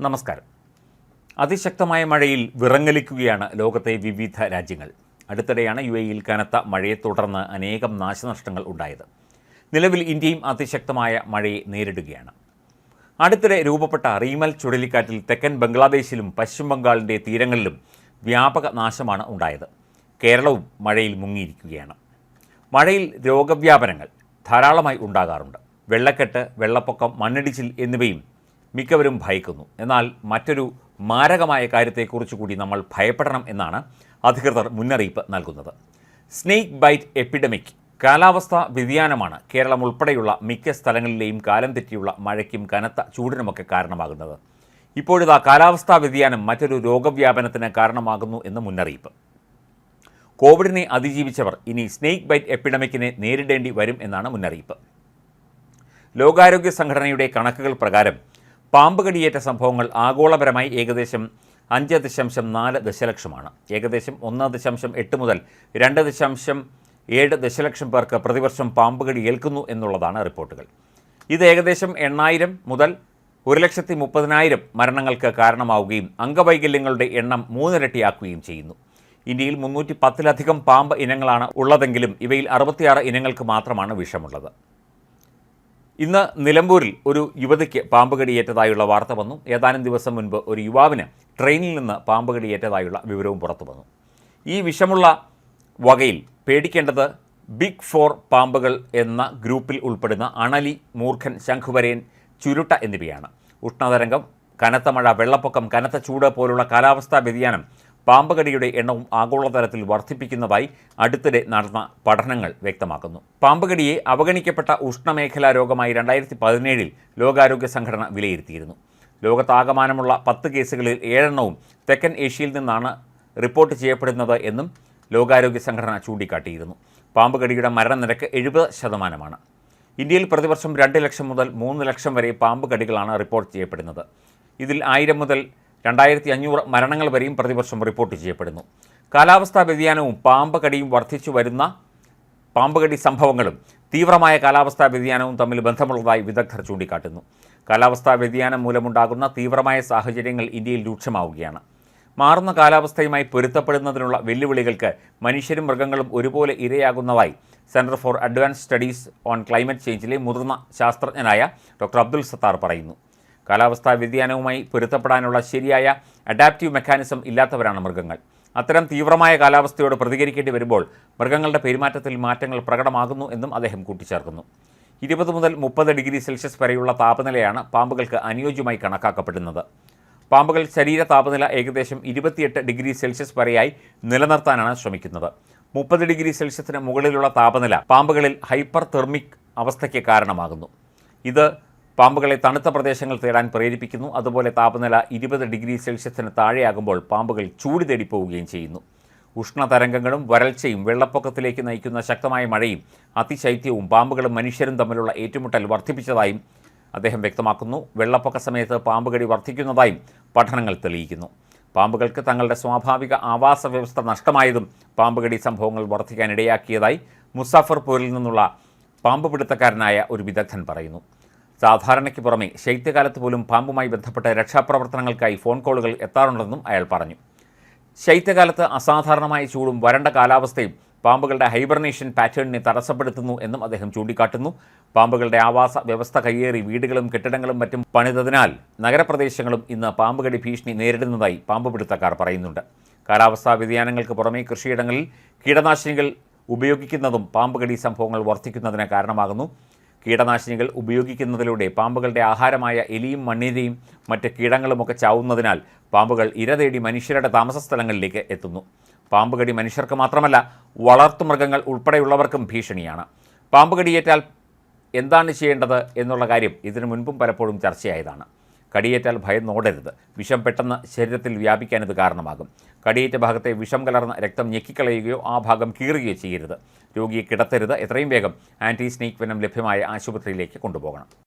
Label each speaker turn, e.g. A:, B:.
A: നമസ്കാരം. അതിശക്തമായ മഴയിൽ വിറങ്ങലിക്കുകയാണ് ലോകത്തെ വിവിധ രാജ്യങ്ങൾ. അടുത്തിടെയാണ് യു എയിൽ കനത്ത മഴയെ തുടർന്ന് അനേകം നാശനഷ്ടങ്ങൾ ഉണ്ടായത്. നിലവിൽ ഇന്ത്യയും അതിശക്തമായ മഴയെ നേരിടുകയാണ്. അടുത്തിടെ രൂപപ്പെട്ട റീമൽ ചുഴലിക്കാറ്റിൽ തെക്കൻ ബംഗ്ലാദേശിലും പശ്ചിമ ബംഗാളിന്റെ തീരങ്ങളിലും വ്യാപക നാശമാണ് ഉണ്ടായത്. കേരളവും മഴയിൽ മുങ്ങിയിരിക്കുകയാണ്. മഴയിൽ രോഗവ്യാപനങ്ങൾ ധാരാളമായി ഉണ്ടാകാറുണ്ട്. വെള്ളക്കെട്ട് വെള്ളപ്പൊക്കം മണ്ണിടിച്ചിൽ എന്നിവയും മിക്കവരും ഭയക്കുന്നു. എന്നാൽ മറ്റൊരു മാരകമായ കാര്യത്തെക്കുറിച്ച് കൂടി നമ്മൾ ഭയപ്പെടണം എന്നാണ് അധികൃതർ മുന്നറിയിപ്പ് നൽകുന്നത്. സ്നേക്ക് ബൈറ്റ് എപ്പിഡമിക് കാലാവസ്ഥാ വ്യതിയാനമാണ് കേരളം ഉൾപ്പെടെയുള്ള മിക്ക സ്ഥലങ്ങളിലെയും കാലം തെറ്റിയുള്ള മഴയ്ക്കും കനത്ത ചൂടിനുമൊക്കെ കാരണമാകുന്നത്. ഇപ്പോഴിതാ കാലാവസ്ഥാ വ്യതിയാനം മറ്റൊരു രോഗവ്യാപനത്തിന് കാരണമാകുന്നു എന്ന് മുന്നറിയിപ്പ്. കോവിഡിനെ അതിജീവിച്ചവർ ഇനി സ്നേക്ക് ബൈറ്റ് എപ്പിഡമിക്കിനെ നേരിടേണ്ടി വരും എന്നാണ് മുന്നറിയിപ്പ്. ലോകാരോഗ്യ സംഘടനയുടെ കണക്കുകൾ പ്രകാരം പാമ്പ് കടിയേറ്റ സംഭവങ്ങൾ ആഗോളപരമായി ഏകദേശം അഞ്ച് ദശാംശം നാല് ദശലക്ഷമാണ്. ഏകദേശം ഒന്ന് ദശാംശം എട്ട് മുതൽ രണ്ട് ദശാംശം ഏഴ് ദശലക്ഷം പേർക്ക് പ്രതിവർഷം പാമ്പ് കടി ഏൽക്കുന്നു എന്നുള്ളതാണ് റിപ്പോർട്ടുകൾ. ഇത് ഏകദേശം എണ്ണായിരം മുതൽ ഒരു ലക്ഷത്തി മുപ്പതിനായിരം മരണങ്ങൾക്ക് കാരണമാവുകയും അംഗവൈകല്യങ്ങളുടെ എണ്ണം മൂന്നിരട്ടിയാക്കുകയും ചെയ്യുന്നു. ഇന്ത്യയിൽ മുന്നൂറ്റി പത്തിലധികം പാമ്പ് ഇനങ്ങളാണ് ഉള്ളതെങ്കിലും ഇവയിൽ അറുപത്തിയാറ് ഇനങ്ങൾക്ക് മാത്രമാണ് വിഷമുള്ളത്. ഇന്ന് നിലമ്പൂരിൽ ഒരു യുവതിക്ക് പാമ്പ് കടിയേറ്റതായുള്ള വാർത്ത വന്നു. ഏതാനും ദിവസം മുൻപ് ഒരു യുവാവിന് ട്രെയിനിൽ നിന്ന് പാമ്പ് കടിയേറ്റതായുള്ള വിവരവും പുറത്തു വന്നു. ഈ വിഷമുള്ള വകയിൽ പേടിക്കേണ്ടത് ബിഗ് ഫോർ പാമ്പുകൾ എന്ന ഗ്രൂപ്പിൽ ഉൾപ്പെടുന്ന അണലി മൂർഖൻ ശംഖുവരയൻ ചുരുട്ട എന്നിവയാണ്. ഉഷ്ണതരംഗം കനത്ത മഴ വെള്ളപ്പൊക്കം കനത്ത ചൂട് പോലുള്ള കാലാവസ്ഥാ വ്യതിയാനം പാമ്പ് കടിയുടെ എണ്ണവും ആഗോളതലത്തിൽ വർദ്ധിപ്പിക്കുന്നതായി അടുത്തിടെ നടന്ന പഠനങ്ങൾ വ്യക്തമാക്കുന്നു. പാമ്പ് കടിയെ അവഗണിക്കപ്പെട്ട ഉഷ്ണമേഖലാ രോഗമായി രണ്ടായിരത്തി പതിനേഴിൽ ലോകാരോഗ്യ സംഘടന വിലയിരുത്തിയിരുന്നു. ലോകത്താകമാനമുള്ള പത്ത് കേസുകളിൽ ഏഴെണ്ണവും തെക്കൻ ഏഷ്യയിൽ നിന്നാണ് റിപ്പോർട്ട് ചെയ്യപ്പെടുന്നത് എന്നും ലോകാരോഗ്യ സംഘടന ചൂണ്ടിക്കാട്ടിയിരുന്നു. പാമ്പ് കടിയുടെ മരണനിരക്ക് എഴുപത് ശതമാനമാണ്. ഇന്ത്യയിൽ പ്രതിവർഷം രണ്ട് ലക്ഷം മുതൽ മൂന്ന് ലക്ഷം വരെ പാമ്പ് കടികളാണ് റിപ്പോർട്ട് ചെയ്യപ്പെടുന്നത്. ഇതിൽ ആയിരം മുതൽ രണ്ടായിരത്തി അഞ്ഞൂറ് മരണങ്ങൾ വരെയും പ്രതിവർഷം റിപ്പോർട്ട് ചെയ്യപ്പെടുന്നു. കാലാവസ്ഥാ വ്യതിയാനവും പാമ്പ് കടിയും വർദ്ധിച്ചു വരുന്ന പാമ്പ് കടി സംഭവങ്ങളും തീവ്രമായ കാലാവസ്ഥാ വ്യതിയാനവും തമ്മിൽ ബന്ധമുള്ളതായി വിദഗ്ധർ ചൂണ്ടിക്കാട്ടുന്നു. കാലാവസ്ഥാ വ്യതിയാനം മൂലമുണ്ടാകുന്ന തീവ്രമായ സാഹചര്യങ്ങൾ ഇന്ത്യയിൽ രൂക്ഷമാവുകയാണ്. മാറുന്ന കാലാവസ്ഥയുമായി പൊരുത്തപ്പെടുന്നതിനുള്ള വെല്ലുവിളികൾക്ക് മനുഷ്യരും മൃഗങ്ങളും ഒരുപോലെ ഇരയാകുന്നതായി centre for advance studies on climate ചേഞ്ചിലെ മുതിർന്ന ശാസ്ത്രജ്ഞനായ ഡോക്ടർ അബ്ദുൽ സത്താർ പറയുന്നു. കാലാവസ്ഥാ വ്യതിയാനവുമായി പൊരുത്തപ്പെടാനുള്ള ശരിയായ അഡാപ്റ്റീവ് മെക്കാനിസം ഇല്ലാത്തവരാണ് മൃഗങ്ങൾ. അത്തരം തീവ്രമായ കാലാവസ്ഥയോട് പ്രതികരിക്കേണ്ടി വരുമ്പോൾ മൃഗങ്ങളുടെ പെരുമാറ്റത്തിൽ മാറ്റങ്ങൾ പ്രകടമാകുന്നു എന്നും അദ്ദേഹം കൂട്ടിച്ചേർക്കുന്നു. ഇരുപത് മുതൽ മുപ്പത് ഡിഗ്രി സെൽഷ്യസ് വരെയുള്ള താപനിലയാണ് പാമ്പുകൾക്ക് അനുയോജ്യമായി കണക്കാക്കപ്പെടുന്നത്. പാമ്പുകൾ ശരീര താപനില ഏകദേശം ഇരുപത്തിയെട്ട് ഡിഗ്രി സെൽഷ്യസ് വരെയായി നിലനിർത്താനാണ് ശ്രമിക്കുന്നത്. മുപ്പത് ഡിഗ്രി സെൽഷ്യസിന് മുകളിലുള്ള താപനില പാമ്പുകളിൽ ഹൈപ്പർ തെർമിക് അവസ്ഥയ്ക്ക് കാരണമാകുന്നു. ഇത് പാമ്പുകളെ തണുത്ത പ്രദേശങ്ങൾ തേടാൻ പ്രേരിപ്പിക്കുന്നു. അതുപോലെ താപനില ഇരുപത് ഡിഗ്രി സെൽഷ്യസിന് താഴെയാകുമ്പോൾ പാമ്പുകൾ ചൂട് തേടിപ്പോവുകയും ചെയ്യുന്നു. ഉഷ്ണതരംഗങ്ങളും വരൾച്ചയും വെള്ളപ്പൊക്കത്തിലേക്ക് നയിക്കുന്ന ശക്തമായ മഴയും അതിശൈത്യവും പാമ്പുകളും മനുഷ്യരും തമ്മിലുള്ള ഏറ്റുമുട്ടൽ വർദ്ധിപ്പിച്ചതായും അദ്ദേഹം വ്യക്തമാക്കുന്നു. വെള്ളപ്പൊക്ക സമയത്ത് പാമ്പുകടി വർദ്ധിക്കുന്നതായും പഠനങ്ങൾ തെളിയിക്കുന്നു. പാമ്പുകൾക്ക് തങ്ങളുടെ സ്വാഭാവിക ആവാസ വ്യവസ്ഥ നഷ്ടമായതും പാമ്പുകടി സംഭവങ്ങൾ വർദ്ധിക്കാനിടയാക്കിയതായി മുസാഫർപൂരിൽ നിന്നുള്ള പാമ്പ് പിടുത്തക്കാരനായ ഒരു വിദഗ്ധൻ പറയുന്നു. സാധാരണയ്ക്ക് പുറമെ ശൈത്യകാലത്ത് പോലും പാമ്പുമായി ബന്ധപ്പെട്ട രക്ഷാപ്രവർത്തനങ്ങൾക്കായി ഫോൺ കോളുകൾ എത്താറുണ്ടെന്നും അയാൾ പറഞ്ഞു. ശൈത്യകാലത്ത് അസാധാരണമായ ചൂടും വരണ്ട കാലാവസ്ഥയും പാമ്പുകളുടെ ഹൈബർനേഷൻ പാറ്റേണിനെ തടസ്സപ്പെടുത്തുന്നു എന്നും അദ്ദേഹം ചൂണ്ടിക്കാട്ടുന്നു. പാമ്പുകളുടെ ആവാസ വ്യവസ്ഥ കയ്യേറി വീടുകളും കെട്ടിടങ്ങളും മറ്റും പണിതതിനാൽ നഗരപ്രദേശങ്ങളും ഇന്ന് പാമ്പുകടി ഭീഷണി നേരിടുന്നതായി പാമ്പ് പിടുത്തക്കാർ പറയുന്നുണ്ട്. കാലാവസ്ഥാ വ്യതിയാനങ്ങൾക്ക് പുറമെ കൃഷിയിടങ്ങളിൽ കീടനാശിനികൾ ഉപയോഗിക്കുന്നതും പാമ്പുകടി സംഭവങ്ങൾ വർദ്ധിക്കുന്നതിന് കാരണമാകുന്നു. കീടനാശിനികൾ ഉപയോഗിക്കുന്നതിലൂടെ പാമ്പുകളുടെ ആഹാരമായ എലിയും മണ്ണിരയും മറ്റ് കീടങ്ങളുമൊക്കെ ചാവുന്നതിനാൽ പാമ്പുകൾ ഇര തേടി മനുഷ്യരുടെ താമസ സ്ഥലങ്ങളിലേക്ക് എത്തുന്നു. പാമ്പുകടി മനുഷ്യർക്ക് മാത്രമല്ല വളർത്തുമൃഗങ്ങൾ ഉൾപ്പെടെയുള്ളവർക്കും ഭീഷണിയാണ്. പാമ്പുകടിയേറ്റാൽ എന്താണ് ചെയ്യേണ്ടത് എന്നുള്ള കാര്യം ഇതിനു മുൻപും പലപ്പോഴും ചർച്ചയായതാണ്. കടിയേറ്റാൽ ഭയന്നോടരുത് വിഷം പെട്ടെന്ന് ശരീരത്തിൽ വ്യാപിക്കാൻ ഇത് കാരണമാകും. കടിയേറ്റ ഭാഗത്തെ വിഷം കലർന്ന രക്തം ഞെക്കിക്കളയുകയോ ആ ഭാഗം കീറുകയോ ചെയ്യരുത്. രോഗിയെ കിടത്തരുത്. എത്രയും വേഗം ആന്റി സ്നേക് വെനം ലഭ്യമായ ആശുപത്രിയിലേക്ക് കൊണ്ടുപോകണം.